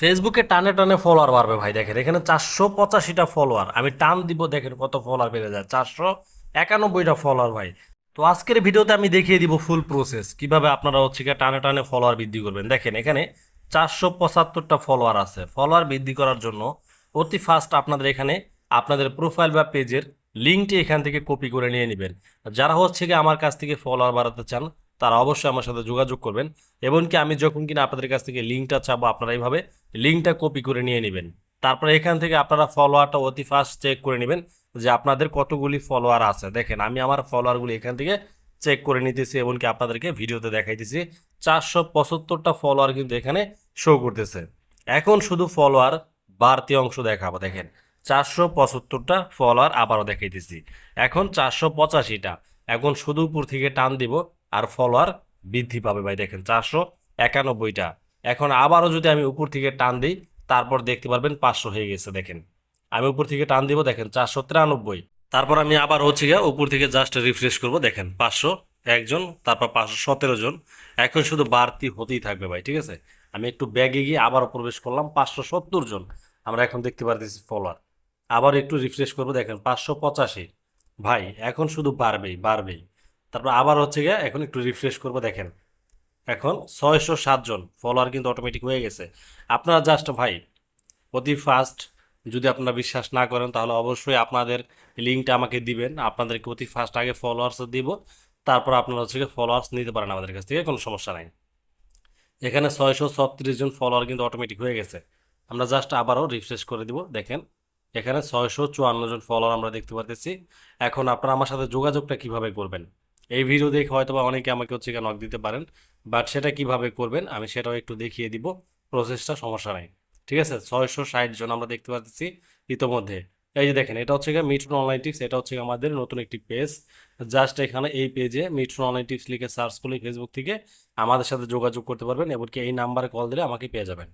ফেসবুকে টানে টানে ফলোয়ার বাড়বে ভাই, দেখেন। এখানে চারশো পঁচাশিটা ফলোয়ার আমি টান দিব, দেখেন কত ফলোয়ার বেড়ে যায়। চারশো একানব্বইটা ফলোয়ার ভাই। তো আজকের ভিডিওতে আমি দেখিয়ে দিব ফুল প্রসেস কীভাবে আপনারা হচ্ছে গিয়ে টানে টানে ফলোয়ার বৃদ্ধি করবেন। দেখেন, এখানে চারশো পঁচাত্তরটা ফলোয়ার আছে। ফলোয়ার বৃদ্ধি করার জন্য অতি ফাস্ট আপনাদের এখানে আপনাদের প্রোফাইল বা পেজের লিঙ্কটি এখান থেকে কপি করে নিয়ে নেবেন। যারা হচ্ছে গিয়ে আমার কাছ থেকে ফলোয়ার বাড়াতে চান, তারা অবশ্যই আমার সাথে যোগাযোগ করবেন। এমনকি আমি যখন কিনা আপনাদের কাছ থেকে লিঙ্কটা চাবো, আপনারা এইভাবে লিঙ্কটা কপি করে নিয়ে নেবেন। তারপরে এখান থেকে আপনারা ফলোয়ারটা অতি ফাস্ট চেক করে নেবেন যে আপনাদের কতগুলি ফলোয়ার আছে। দেখেন, আমি আমার ফলোয়ারগুলি এখান থেকে চেক করে নিতেছি এমনকি আপনাদেরকে ভিডিওতে দেখাইতেছি। চারশো পঁচাত্তরটা ফলোয়ার কিন্তু এখানে শো করতেছে। এখন শুধু ফলোয়ার বাড়তি অংশ দেখাবো, দেখেন। চারশো পঁচাত্তরটা ফলোয়ার আবারও দেখাইতেছি। এখন চারশো পঁচাশিটা। এখন শুধু উপর থেকে টান দিব আর ফলোয়ার বৃদ্ধি পাবে ভাই, দেখেন, চারশো একানব্বইটা। এখন আবারও যদি আমি উপর থেকে টান দিই, তারপর দেখতে পারবেন পাঁচশো হয়ে গেছে, দেখেন। আমি উপর থেকে টান দিব, দেখেন, চারশো তিরানব্বই। তারপর আমি আবার হচ্ছে গিয়ে উপর থেকে জাস্ট রিফ্রেশ করব, দেখেন, পাঁচশো একজন তারপর পাঁচশো সতেরো জন। এখন শুধু বাড়তি হতেই থাকবে ভাই, ঠিক আছে? আমি একটু ব্যাগে গিয়ে আবারও প্রবেশ করলাম, পাঁচশো সত্তর জন। আমরা এখন দেখতে পারতেছি ফলোয়ার আবার একটু রিফ্রেশ করব, দেখেন, পাঁচশো পঁচাশি। ভাই, এখন শুধু বাড়বেই বাড়বেই। তারপর আবার হচ্ছে গিয়ে এখন একটু রিফ্রেশ করব, দেখেন। এখন ছয়শো সাতজন ফলোয়ার কিন্তু অটোমেটিক হয়ে গেছে। আপনারা জাস্ট ভাই, অতি ফাস্ট যদি আপনারা বিশ্বাস না করেন তাহলে অবশ্যই আপনাদের লিঙ্কটা আমাকে দিবেন, আপনাদেরকে অতি ফাস্ট আগে ফলোয়ার্স দিব, তারপর আপনারা হচ্ছে ফলোয়ার্স নিতে পারেন আমাদের কাছ থেকে, কোনো সমস্যা নাই। এখানে ছয়শো ছত্রিশ জন ফলোয়ার কিন্তু অটোমেটিক হয়ে গেছে। আমরা জাস্ট আবারও রিফ্রেশ করে দিব, দেখেন, এখানে ছয়শো চুয়ান্ন জন ফলোয়ার আমরা দেখতে পাচ্ছি এখন আপনারা আমার সাথে যোগাযোগটা কীভাবে করবেন? এই ভিডিও দেখে হয়তো বা অনেকে আমাকে হচ্ছে নক দিতে পারেন বাট সেটা কীভাবে করবেন আমি সেটাও একটু দেখিয়ে দিব প্রসেসটা সমস্যা নাই। ঠিক আছে? ছয়শো ষাট জন আমরা দেখতে পাচ্ছি ইতোমধ্যে। এই যে দেখেন, এটা হচ্ছে মিটন অনলাইন টিপস এটা হচ্ছে আমাদের নতুন একটি পেজ জাস্ট এখানে এই পেজে মিটন অনলাইন টিপস লিখে সার্চ করলে ফেসবুক থেকে আমাদের সাথে যোগাযোগ করতে পারবেন, এমনকি এই নাম্বারে কল দিলে আমাকে পেয়ে যাবেন।